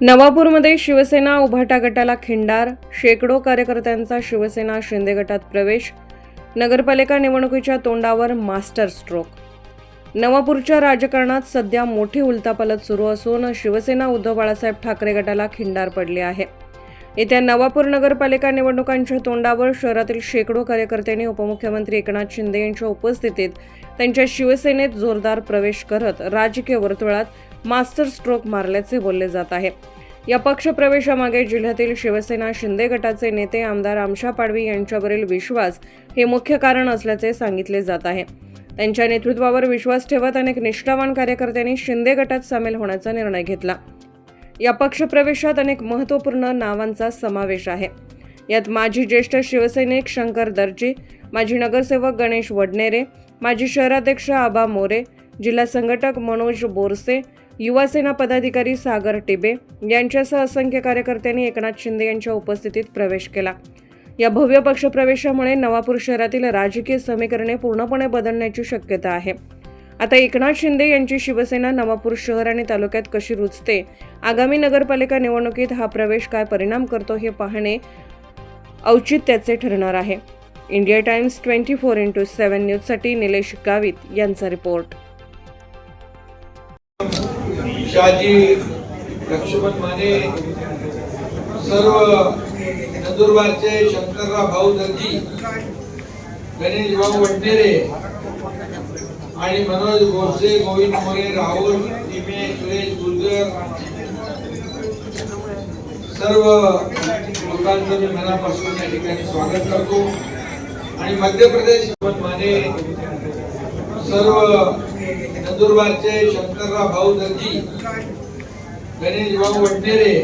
नवापूरमध्ये शिवसेना उभाटा गटाला खिंडार शेकडो कार्यकर्त्यांचा शिवसेना शिंदे गटात प्रवेश नगरपालिका निवडणुकीच्या तोंडावर मास्टर स्ट्रोक. नवापूरच्या राजकारणात सध्या मोठी उलतापालत सुरू असून शिवसेना उद्धव बाळासाहेब ठाकरे गटाला खिंडार पडली आहे. येत्या नवापूर नगरपालिका निवडणुकांच्या तोंडावर शहरातील शेकडो कार्यकर्त्यांनी उपमुख्यमंत्री एकनाथ शिंदे यांच्या उपस्थितीत त्यांच्या शिवसेनेत जोरदार प्रवेश करत राजकीय वर्तुळात मास्टर स्ट्रोक मारल्याचे बोलले जात आहे. या पक्षप्रवेशामागे जिल्ह्यातील शिवसेना शिंदे गटाचे नेते आमदार आमशा पाडवी यांच्यावरील विश्वास हे मुख्य कारण असल्याचे सांगितले जात आहे. त्यांच्या नेतृत्वावर विश्वास ठेवत अनेक निष्ठावान कार्यकर्त्यांनी शिंदे गटात सामील होण्याचा निर्णय घेतला. या पक्षप्रवेशात अनेक महत्त्वपूर्ण नावांचा समावेश आहे. यात माजी ज्येष्ठ शिवसैनिक शंकर दर्जी माजी नगरसेवक गणेश वडनेरे माजी शहराध्यक्ष आबा मोरे जिल्हा संघटक मनोज बोरसे युवासेना पदाधिकारी सागर टिबे यांच्यासह असंख्य कार्यकर्त्यांनी एकनाथ शिंदे यांच्या उपस्थितीत प्रवेश केला. या भव्य पक्षप्रवेशामुळे नवापूर शहरातील राजकीय समीकरणे पूर्णपणे बदलण्याची शक्यता आहे. आता एकनाथ शिंदे यांची शिवसेना नवापूर शहर आणि तालुक्यात कशी रुजते? आगामी नगरपालिका निवडणुकीत हा प्रवेश काय परिणाम करतो हे पाहणे औचित्याचे ठरणार आहे. India Times twenty four into seven न्यूजसाठी निलेश गावित यांचा रिपोर्ट. शहाजी लक्ष्मण माने सर्व नंदुरबारचे शंकरराव भाऊ दर्जी गणेश भाऊ वडनेरे आणि मनोज गोडसे गोविंद मोरे राहुल सुरेश गुर्जर सर्व लोकांचं मी मनापासून या ठिकाणी स्वागत करतो. आणि मध्य प्रदेश माने सर्व नंदुरबारचे शंकरराव भाऊ दर्जी गणेश भाऊ वडनेरे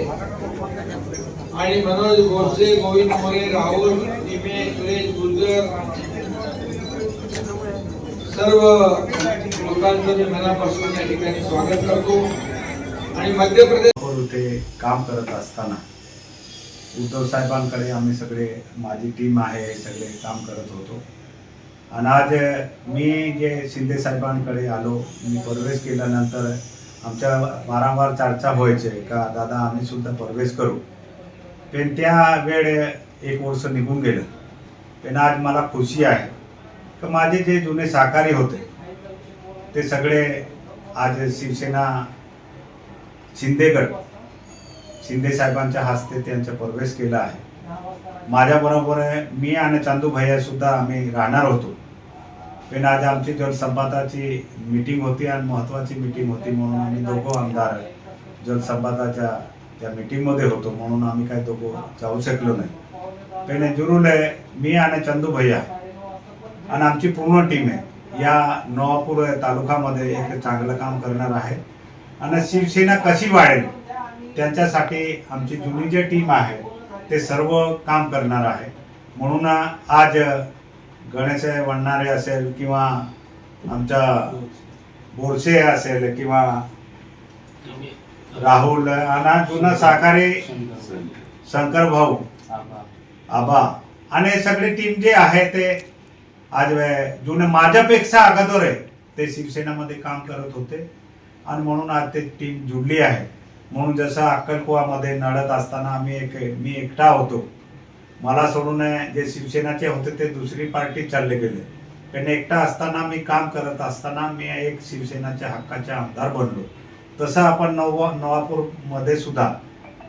आणि मनोज गोडसे गोविंद मोरे राहुल दिमे सुरेश गुर्जर सर्व लोकांचं मी मनापासून या ठिकाणी स्वागत करतो. आणि मध्य प्रदेश ते काम करत असताना उद्धव साहेबांकडे आम्ही सगळे माझी टीम आहे सगळे काम करत होतो. आणि आज मी जे शिंदे साहेबांकडे आलो मी प्रवेश केल्यानंतर आमच्या वारंवार चर्चा व्हायचे का दादा आम्ही सुद्धा प्रवेश करू. पण त्या वेळ एक वर्ष निघून गेलं. पण आज मला खुशी आहे. तर माझे जे जुने सहकारी होते ते सगळे आज शिवसेना शिंदेगड शिंदे साहेबांच्या हस्ते त्यांचा प्रवेश केला आहे. माझ्याबरोबर मी आणि चांदू भैया सुद्धा आम्ही राहणार होतो. पण आज आमची जलसंपादाची मीटिंग होती आणि महत्त्वाची मीटिंग होती म्हणून आम्ही दोघं आमदार जलसंपादाच्या त्या मीटिंगमध्ये होतो म्हणून आम्ही काही दोघं जाऊ शकलो नाही. पण जरूर मी आणि चंदू भैया आणि आमची पूर्ण टीम आहे. या नवापूर तालुक्यामध्ये एक चांगलं काम करणार आहे. आणि शिवसेना कशी वाढेल त्यांच्यासाठी आमची जुनी जी टीम आहे ते सर्व काम करणार आहे. म्हणून आज गणेश वडणारे असेल किंवा आमचा बोरसे असेल किंवा राहुल आणि जुना सहकारी शंकर भाऊ आबा. आणि सगळी टीम जे आहे ते आज जुने माझ्यापेक्षा अगोदर आहे ते शिवसेनामध्ये काम करत होते. आणि म्हणून आज ते टीम जुडली आहे. म्हणून जसं अक्कलकुवामध्ये नडत असताना आम्ही एक मी एकटा होतो. मला सोडून जे शिवसेनाचे होते ते दुसरी पार्टी चालले गेले. पण एकटा असताना मी काम करत असताना मी एक शिवसेनाच्या हक्काचे आमदार बनलो. तसं आपण नवा नवापूरमध्ये सुद्धा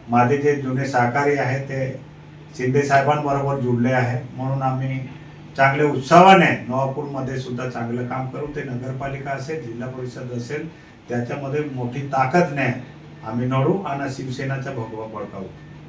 माझे जे जुने सहकारी आहेत ते शिंदे साहेबांबरोबर जुडले आहे. म्हणून आम्ही चांगल्या उत्साहाने नवापूरमध्ये सुद्धा चांगलं काम करू ते नगरपालिका असेल जिल्हा परिषद असेल त्याच्यामध्ये मोठी ताकद नाही आम्ही नडू आणि शिवसेनाचा भगवा पडकावू.